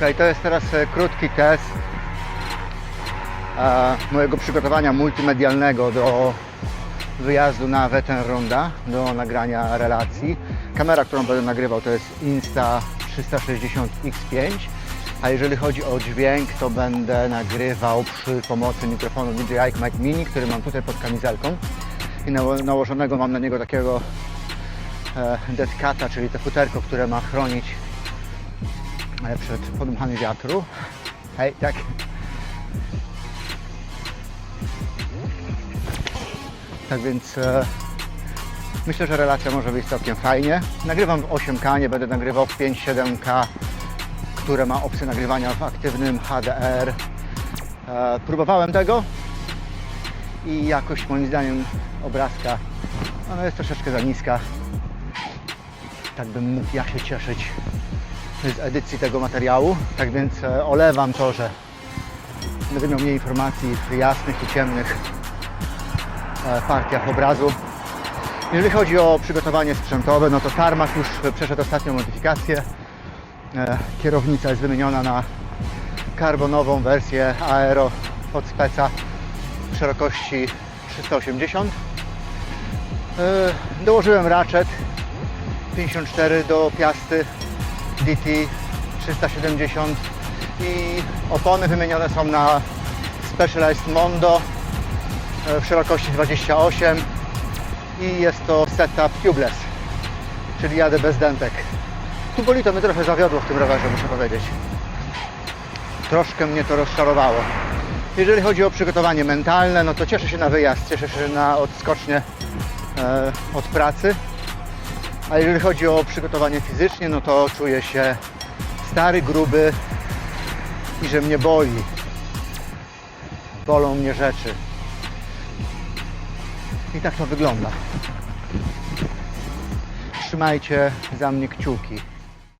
Ok, to jest teraz e, krótki test mojego przygotowania multimedialnego do wyjazdu na Wetenronda, do nagrania relacji. Kamera, którą będę nagrywał to jest Insta360X5, a jeżeli chodzi o dźwięk, to będę nagrywał przy pomocy mikrofonu DJI Mic Mini, który mam tutaj pod kamizelką i nało- nałożonego mam na niego takiego e, deadcata, czyli to futerko, które ma chronić przed podmuchaniem wiatru. Hej, tak. Tak więc e, myślę, że relacja może być całkiem fajnie. Nagrywam w 8K, nie będę nagrywał w 5-7K, które ma opcję nagrywania w aktywnym HDR. E, próbowałem tego i jakość moim zdaniem obrazka ona jest troszeczkę za niska. Tak bym mógł ja się cieszyć z edycji tego materiału. Tak więc e, olewam to, że będę miał mniej informacji w jasnych i ciemnych e, partiach obrazu. Jeżeli chodzi o przygotowanie sprzętowe, no to Tarmac już przeszedł ostatnią modyfikację. E, Kierownica jest wymieniona na karbonową wersję Aero od speca w szerokości 380. E, Dołożyłem ratchet 54 do piasty DT 370 i opony wymienione są na Specialized Mondo e, w szerokości 28 i jest to setup tubeless, czyli jadę bez dentek. Tubolito mnie trochę zawiodło w tym rowerze, muszę powiedzieć. Troszkę mnie to rozczarowało. Jeżeli chodzi o przygotowanie mentalne, no to cieszę się na wyjazd, cieszę się na odskocznie e, od pracy. A jeżeli chodzi o przygotowanie fizycznie, no to czuję się stary, gruby i że mnie boli. Bolą mnie rzeczy. I tak to wygląda. Trzymajcie za mnie kciuki.